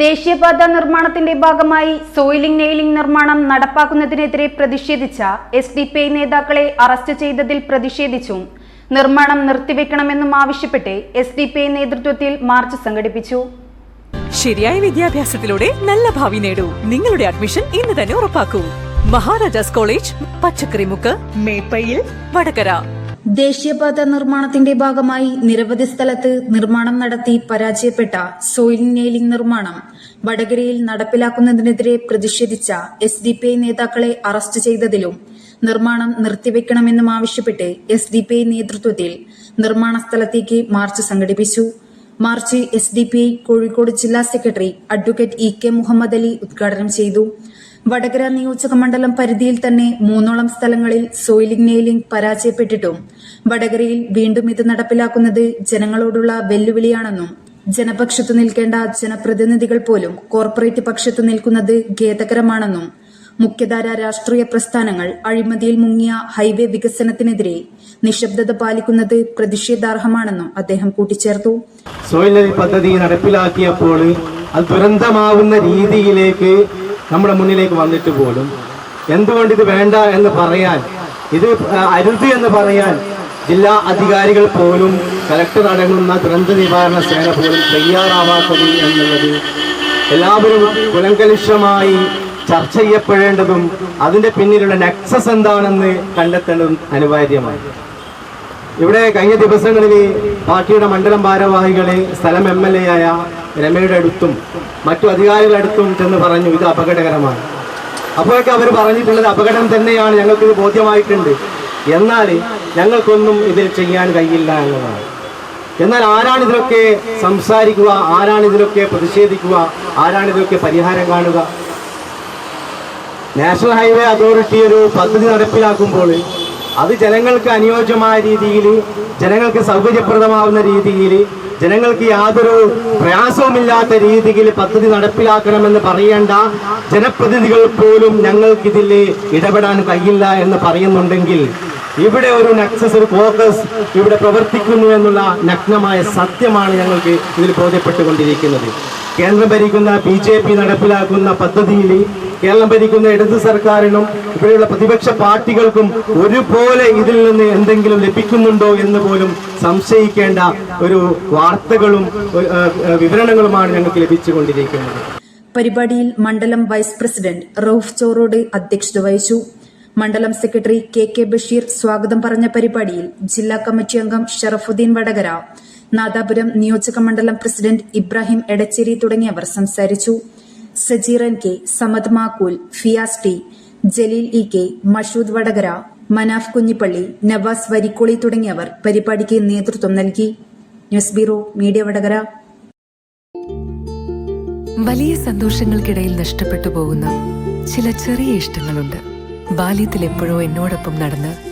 ദേശീയപാത നിർമ്മാണത്തിന്റെ ഭാഗമായി സോയിലിംഗ് നെയിലിംഗ് നിർമ്മാണം നടപ്പാക്കുന്നതിനെതിരെ പ്രതിഷേധിച്ച എസ് ഡി പി ഐ നേതാക്കളെ അറസ്റ്റ് ചെയ്തതിൽ പ്രതിഷേധിച്ചും നിർമ്മാണം നിർത്തിവെക്കണമെന്നും ആവശ്യപ്പെട്ട് എസ് ഡി പി ഐ നേതൃത്വത്തിൽ മാർച്ച് സംഘടിപ്പിച്ചു. ശരിയായ വിദ്യാഭ്യാസത്തിലൂടെ നല്ല ഭാവി നേടൂ. നിങ്ങളുടെ അഡ്മിഷൻ ഇന്ന് തന്നെ ഉറപ്പാക്കൂ. മഹാരാജാസ് കോളേജ് പച്ചക്കറിമുക്ക് മേപ്പയിൽ വടകര. ദേശീയപാത നിർമ്മാണത്തിന്റെ ഭാഗമായി നിരവധി സ്ഥലത്ത് നിർമ്മാണം നടത്തി പരാജയപ്പെട്ട സോയിൽ നെയിലിംഗ് നിർമ്മാണം വടകരയിൽ നടപ്പിലാക്കുന്നതിനെതിരെ പ്രതിഷേധിച്ച എസ് ഡി പി ഐ നേതാക്കളെ അറസ്റ്റ് ചെയ്തതിലും നിർമ്മാണം നിർത്തിവെക്കണമെന്നും ആവശ്യപ്പെട്ട് എസ് ഡി പി ഐ നേതൃത്വത്തിൽ നിർമ്മാണ സ്ഥലത്തേക്ക് മാർച്ച് സംഘടിപ്പിച്ചു. March S D P I Kozhikode ജില്ലാ secretary advocate E K Muhammad Ali ഉദ്ഘാടനം ചെയ്തു. വടകര നിയോജക മണ്ഡലം പരിധിയിൽ തന്നെ മൂന്നോളം സ്ഥലങ്ങളിൽ സോയിലിംഗ് നെയിലിംഗ് പരാജയപ്പെട്ടിട്ടും വടകരയിൽ വീണ്ടും ഇത് നടപ്പിലാക്കുന്നത് ജനങ്ങളോടുള്ള വെല്ലുവിളിയാണെന്നും ജനപക്ഷത്തു നിൽക്കേണ്ട ജനപ്രതിനിധികൾ പോലും കോർപ്പറേറ്റ് പക്ഷത്തു നിൽക്കുന്നത് ഖേദകരമാണെന്നും മുഖ്യധാര രാഷ്ട്രീയ പ്രസ്ഥാനങ്ങൾ അഴിമതിയിൽ മുങ്ങിയ ഹൈവേ വികസനത്തിനെതിരെ നിശബ്ദത പാലിക്കുന്നത് പ്രതിഷേധാർഹമാണെന്നും അദ്ദേഹം കൂട്ടിച്ചേർത്തു. സോയിൽ പദ്ധതി നടപ്പിലാക്കിയപ്പോൾ അത് ദുരന്തമാവുന്ന രീതിയിലേക്ക് നമ്മുടെ മുന്നിലേക്ക് വന്നിട്ട് പോലും എന്തുകൊണ്ട് ഇത് വേണ്ട എന്ന് പറയാൻ ഇത് അരുത് എന്ന് പറയാൻ ജില്ലാ അധികാരികൾ പോലും കലക്ടർ അടങ്ങുന്ന ദുരന്ത നിവാരണ സേന പോലും തയ്യാറാവാത്തത് എന്നുള്ളത് എല്ലാവരും കുലങ്കലുഷമായി ചർച്ച ചെയ്യപ്പെടേണ്ടതും അതിന്റെ പിന്നിലുള്ള നെക്സസ് എന്താണെന്ന് കണ്ടെത്തേണ്ടതും അനിവാര്യമാണ്. ഇവിടെ കഴിഞ്ഞ ദിവസങ്ങളിൽ പാർട്ടിയുടെ മണ്ഡലം ഭാരവാഹികളെ സ്ഥലം എം എൽ എ ആയ രമയുടെ അടുത്തും മറ്റു അധികാരികളുടെ അടുത്തും ചെന്ന് പറഞ്ഞു ഇത് അപകടകരമാണ്. അപ്പോഴൊക്കെ അവർ പറഞ്ഞിട്ടുള്ളത് അപകടം തന്നെയാണ് ഞങ്ങൾക്കിത് ബോധ്യമായിട്ടുണ്ട്. എന്നാൽ ഞങ്ങൾക്കൊന്നും ഇതിൽ ചെയ്യാൻ കഴിയില്ല എന്നതാണ്. എന്നാൽ ആരാണ് ഇതിലൊക്കെ സംസാരിക്കുക ആരാണ് ഇതിലൊക്കെ പ്രതിഷേധിക്കുക ആരാണ് ഇതിലൊക്കെ പരിഹാരം കാണുക? നാഷണൽ ഹൈവേ അതോറിറ്റി ഒരു പദ്ധതി നടപ്പിലാക്കുമ്പോൾ അത് ജനങ്ങൾക്ക് അനുയോജ്യമായ രീതിയിൽ ജനങ്ങൾക്ക് സൗകര്യപ്രദമാവുന്ന രീതിയിൽ ജനങ്ങൾക്ക് യാതൊരു പ്രയാസവുമില്ലാത്ത രീതിയിൽ പദ്ധതി നടപ്പിലാക്കണമെന്ന് പറയേണ്ട ജനപ്രതിനിധികൾ പോലും ഞങ്ങൾക്കിതിൽ ഇടപെടാൻ കഴിയില്ല എന്ന് പറയുന്നുണ്ടെങ്കിൽ ഇവിടെ ഒരു നക്സസ് ഒരു ഫോക്കസ് ഇവിടെ പ്രവർത്തിക്കുന്നു എന്നുള്ള നഗ്നമായ സത്യമാണ് ഞങ്ങൾക്ക് ഇതിൽ ബോധ്യപ്പെട്ടുകൊണ്ടിരിക്കുന്നത്. കേന്ദ്രം ഭരിക്കുന്ന ബി ജെ പി നടപ്പിലാക്കുന്ന പദ്ധതിയിൽ കേരളം ഭരിക്കുന്ന ഇടത് സർക്കാരിനും ഇവിടെയുള്ള പ്രതിപക്ഷ പാർട്ടികൾക്കും ഒരുപോലെ ഇതിൽ നിന്ന് എന്തെങ്കിലും ലഭിക്കുന്നുണ്ടോ എന്ന് പോലും സംശയിക്കേണ്ട ഒരു വാർത്തകളും വിവരണങ്ങളുമാണ് ഞങ്ങൾക്ക് ലഭിച്ചുകൊണ്ടിരിക്കുന്നത്. പരിപാടിയിൽ മണ്ഡലം വൈസ് പ്രസിഡന്റ് റൌഫ് ചോറോഡ് അധ്യക്ഷത വഹിച്ചു. മണ്ഡലം സെക്രട്ടറി കെ കെ ബഷീർ സ്വാഗതം പറഞ്ഞ പരിപാടിയിൽ ജില്ലാ കമ്മിറ്റി അംഗം ഷറഫുദ്ദീൻ വടകര നാദാപുരം നിയോജക മണ്ഡലം പ്രസിഡന്റ് ഇബ്രാഹിം എടച്ചേരി തുടങ്ങിയവർ സംസാരിച്ചു. Sajeeran K. Samad Makkool Fiyas T. Jaleel E. K. Mashood Vadakara Manaf Kunhipalli Navas Varikkoli തുടങ്ങിയവർ പരിപാടിക്ക് നേതൃത്വം നൽകി. News bureau media Vadakara. വലിയ സന്തോഷങ്ങൾക്കിടയിൽ നഷ്ടപ്പെട്ടു പോകുന്ന ചില ചെറിയ ഇഷ്ടങ്ങളുണ്ട്. ബാല്യത്തിൽ എപ്പോഴോ എന്നോടൊപ്പം നടന്ന്